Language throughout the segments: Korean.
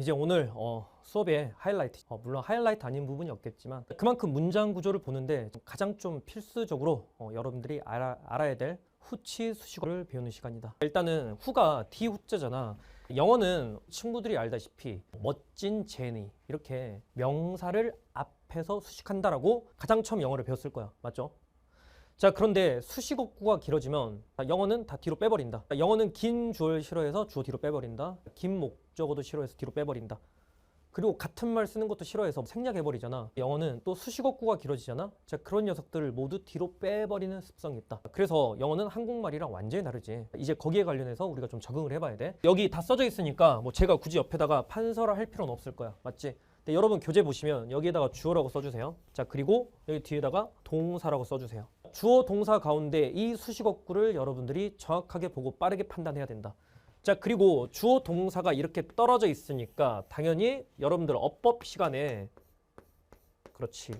이제 오늘 어, 수업의 하이라이트, 어, 물론 하이라이트 아닌 부분이 없겠지만 그만큼 문장 구조를 보는데 가장 좀 필수적으로 어, 여러분들이 알아, 알아야 될 후치 수식어를 배우는 시간이다. 일단은 후가 D 후자잖아. 영어는 친구들이 알다시피 멋진 제니 이렇게 명사를 앞에서 수식한다라고 가장 처음 영어를 배웠을 거야. 맞죠? 자 그런데 수식어구가 길어지면 영어는 다 뒤로 빼버린다. 영어는 긴 주어를 싫어해서 주어 뒤로 빼버린다. 긴 목적어도 싫어해서 뒤로 빼버린다. 그리고 같은 말 쓰는 것도 싫어해서 생략해버리잖아. 영어는 또 수식어구가 길어지잖아. 자 그런 녀석들을 모두 뒤로 빼버리는 습성이 있다. 그래서 영어는 한국말이랑 완전히 다르지. 이제 거기에 관련해서 우리가 좀 적응을 해봐야 돼. 여기 다 써져 있으니까 뭐 제가 굳이 옆에다가 판서를 할 필요는 없을 거야. 맞지? 여러분 교재 보시면 여기에다가 주어라고 써주세요. 자 그리고 여기 뒤에다가 동사라고 써주세요. 주어 동사 가운데 이 수식어구를 여러분들이 정확하게 보고 빠르게 판단해야 된다. 자 그리고 주어 동사가 이렇게 떨어져 있으니까 당연히 여러분들 어법 시간에 그렇지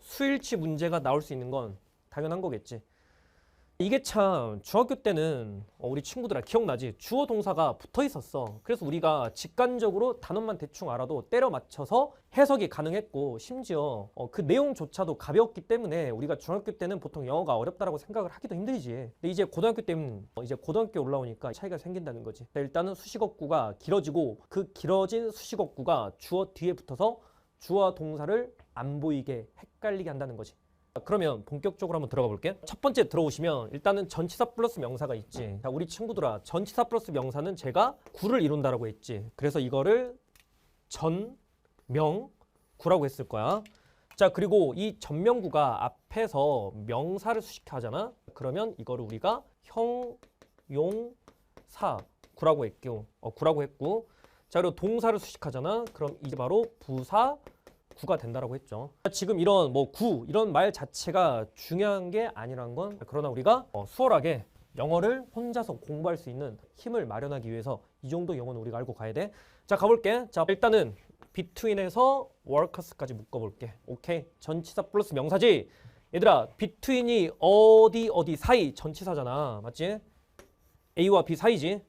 수일치 문제가 나올 수 있는 건 당연한 거겠지. 이게 참 중학교 때는 어, 우리 친구들아 기억나지? 주어 동사가 붙어 있었어. 그래서 우리가 직관적으로 단어만 대충 알아도 때려 맞춰서 해석이 가능했고 심지어 어, 그 내용조차도 가벼웠기 때문에 우리가 중학교 때는 보통 영어가 어렵다라고 생각을 하기도 힘들지. 근데 이제 고등학교 때는 어, 이제 고등학교 올라오니까 차이가 생긴다는 거지. 자, 일단은 수식어구가 길어지고 그 길어진 수식어구가 주어 뒤에 붙어서 주어와 동사를 안 보이게 헷갈리게 한다는 거지. 자, 그러면 본격적으로 한번 들어가 볼게. 첫 번째 들어오시면 일단은 전치사 플러스 명사가 있지. 자, 우리 친구들아, 전치사 플러스 명사는 제가 구를 이룬다라고 했지. 그래서 이거를 전, 명, 구라고 했을 거야. 자, 그리고 이 전명구가 앞에서 명사를 수식하잖아. 그러면 이거를 우리가 형, 용, 사, 구라고 했고, 어, 구라고 했고. 자, 그리고 동사를 수식하잖아. 그럼 이게 바로 부사, 구가 된다라고 했죠. 지금 이런 뭐 구 이런 말 자체가 중요한 게 아니란 건 그러나 우리가 어, 수월하게 영어를 혼자서 공부할 수 있는 힘을 마련하기 위해서 이 정도 영어는 우리가 알고 가야 돼. 자 가볼게. 자 일단은 between에서 workers까지 묶어볼게. 오케이. 전치사 플러스 명사지. 얘들아 between이 어디 어디 사이 전치사잖아. 맞지? A와 B 사이지.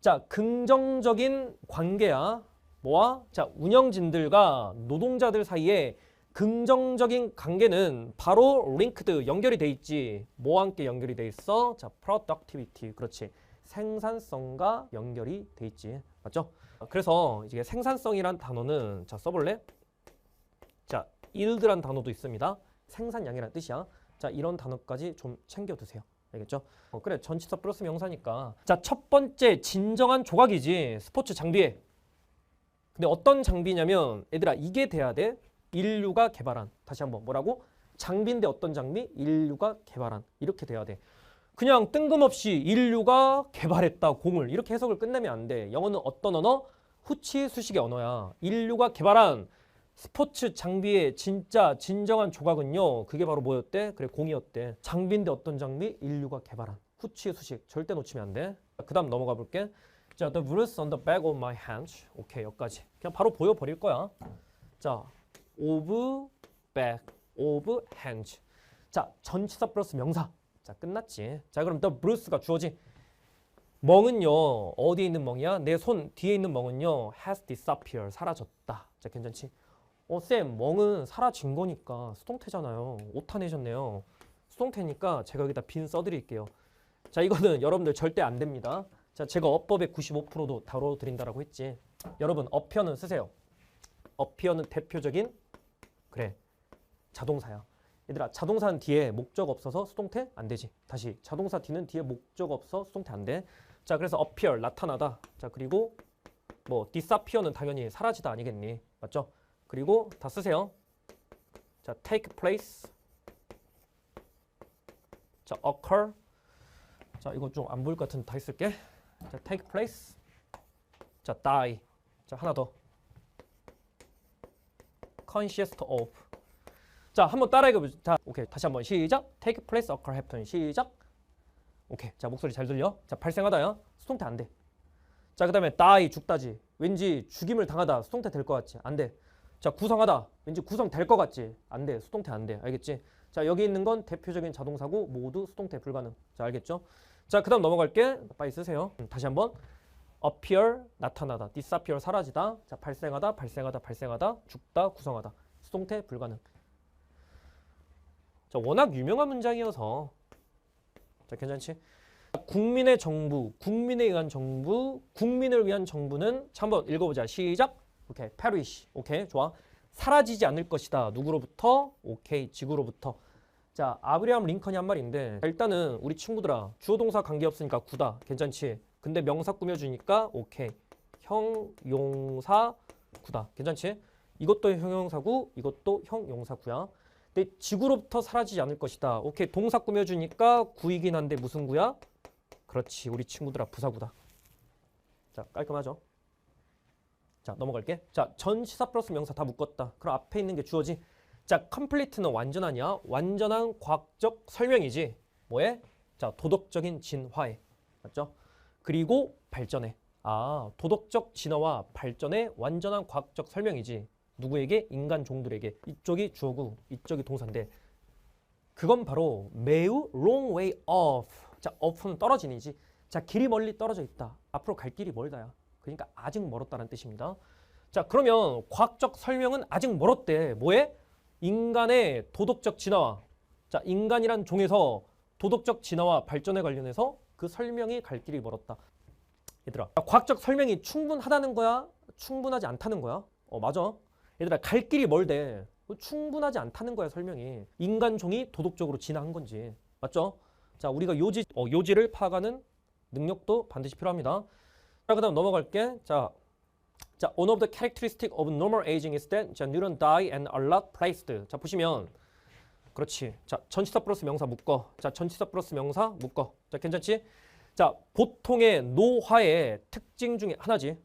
자 긍정적인 관계야. 뭐와? 자, 운영진들과 노동자들 사이에 긍정적인 관계는 바로 링크드 연결이 돼 있지. 뭐와 함께 연결이 돼 있어? 자, productivity. 그렇지. 생산성과 연결이 돼 있지. 맞죠? 그래서 이게 생산성이란 단어는 자, 써볼래? 자, yield란 단어도 있습니다. 생산량이라는 뜻이야. 자, 이런 단어까지 좀 챙겨 두세요. 알겠죠? 어, 그래. 전치사 플러스 명사니까. 자, 첫 번째 진정한 조각이지. 스포츠 장비에 근데 어떤 장비냐면 얘들아 이게 돼야 돼. 인류가 개발한 다시 한번 뭐라고? 장비인데 어떤 장비? 인류가 개발한 이렇게 돼야 돼. 그냥 뜬금없이 인류가 개발했다 공을 이렇게 해석을 끝내면 안 돼. 영어는 어떤 언어? 후치 수식의 언어야. 인류가 개발한 스포츠 장비의 진짜 진정한 조각은요. 그게 바로 뭐였대? 그래 공이었대. 장비인데 어떤 장비? 인류가 개발한 후치 수식 절대 놓치면 안 돼. 그다음 넘어가 볼게. 자, the bruise on the back of my hands. 오케이, 여기까지. 그냥 바로 보여버릴 거야. 자, of back of hands. 자, 전치사 플러스 명사. 자, 끝났지. 자, 그럼 the bruise가 주어지. 멍은요, 어디에 있는 멍이야? 내 손 뒤에 있는 멍은요, has disappeared. 사라졌다. 자, 괜찮지? 어, 쌤, 멍은 사라진 거니까 수동태잖아요. 오타 내셨네요. 수동태니까 제가 여기다 빈 써드릴게요. 자, 이거는 여러분들 절대 안 됩니다. 자, 제가 어법의 95%도 다뤄드린다라고 했지. 여러분, 어편은 쓰세요. 어편은 대표적인 그래 자동사야. 얘들아, 자동사는 뒤에 목적 없어서 수동태 안 되지. 다시 자동사 뒤는 뒤에 목적 없어 수동태 안 돼. 자, 그래서 appear 나타나다. 자, 그리고 뭐 disappear는 당연히 사라지다 아니겠니? 맞죠? 그리고 다 쓰세요. 자, take place. 자, occur. 자, 이거 좀 안 보일 것 같은데 다 있을게. 자, take place. 자, die. 자, 하나 더. conscious of. 자, 한번 따라 읽어보자. 자, 오케이. 다시 한번 시작. take place, occur, happen. 시작. 오케이. 자, 목소리 잘 들려? 자, 발생하다야. 수동태 안 돼. 자, 그다음에 die 죽다지. 왠지 죽임을 당하다. 수동태 될 것 같지? 안 돼. 자, 구성하다. 왠지 구성 될 것 같지? 안 돼. 수동태 안 돼. 알겠지? 자, 여기 있는 건 대표적인 자동사고 모두 수동태 불가능. 자, 알겠죠? 자, 그 다음 넘어갈게. 빨리 쓰세요. 음, 다시 한번. appear 나타나다, disappear 사라지다, 자 발생하다, 발생하다, 발생하다, 죽다, 구성하다, 수동태 불가능. 자 워낙 유명한 문장이어서 자 괜찮지? 국민의 정부, 국민에 의한 정부, 국민을 위한 정부는 자, 한번 읽어보자. 시작. 오케이, perish. 오케이, 좋아. 사라지지 않을 것이다. 누구로부터? 오케이, 지구로부터. 자, 아브리함 링컨이 한 말인데 자, 일단은 우리 친구들아 주어 동사 관계 없으니까 구다. 괜찮지? 근데 명사 꾸며주니까 오케이. 형용사 구다. 괜찮지? 이것도 형용사구, 이것도 형용사구야. 근데 지구로부터 사라지지 않을 것이다. 오케이, 동사 꾸며주니까 구이긴 한데 무슨 구야? 그렇지, 우리 친구들아 부사구다. 자, 깔끔하죠? 자, 넘어갈게. 자, 전치사 플러스 명사 다 묶었다. 그럼 앞에 있는 게 주어지. 자, 컴플리트는 완전하냐? 완전한 과학적 설명이지. 뭐에? 자, 도덕적인 진화에. 맞죠? 그리고 발전에. 아, 도덕적 진화와 발전의 완전한 과학적 설명이지. 누구에게? 인간 종들에게. 이쪽이 주어고 이쪽이 동사인데 그건 바로 매우 long way off. 자, off는 떨어지니지. 자, 길이 멀리 떨어져 있다. 앞으로 갈 길이 멀다야. 그러니까 아직 멀었다는 뜻입니다. 자, 그러면 과학적 설명은 아직 멀었대. 뭐에? 인간의 도덕적 진화와 자, 인간이란 종에서 도덕적 진화와 발전에 관련해서 그 설명이 갈 길이 멀었다. 얘들아, 과학적 설명이 충분하다는 거야? 충분하지 않다는 거야? 어, 맞아. 얘들아, 갈 길이 멀대. 충분하지 않다는 거야, 설명이. 인간 종이 도덕적으로 진화한 건지. 맞죠? 자, 우리가 요지, 어, 요지를 파악하는 능력도 반드시 필요합니다. 자, 그다음 넘어갈게. 자, 자, one of the characteristic of normal aging is that 자, neuron die and are not placed. 자, 보시면 그렇지. 자, 전치사 플러스 명사 묶어. 자, 전치사 플러스 명사 묶어. 자, 괜찮지? 자, 보통의 노화의 특징 중에 하나지.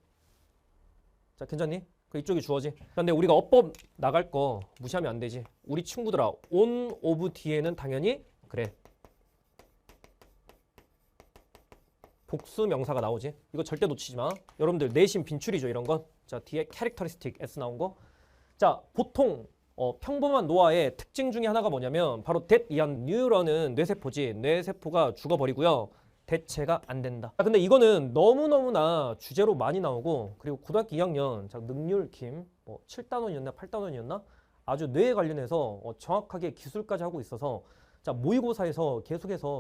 자, 괜찮니? 그 이쪽이 주어지. 근데 우리가 어법 나갈 거 무시하면 안 되지. 우리 친구들아, on of 뒤에는 당연히 그래. 복수 명사가 나오지. 이거 절대 놓치지 마. 여러분들 내심 빈출이죠, 이런 건. 자, 뒤에 characteristic s 나온 거. 자, 보통 어, 평범한 노화의 특징 중에 하나가 뭐냐면 바로 that 이한 뉴런은 뇌세포지. 뇌세포가 죽어버리고요. 대체가 안 된다. 아, 근데 이거는 너무너무나 주제로 많이 나오고 그리고 고등학교 2학년 자, 능률 김, 뭐 7단원이었나 8단원이었나 아주 뇌에 관련해서 어, 정확하게 기술까지 하고 있어서 자 모의고사에서 계속해서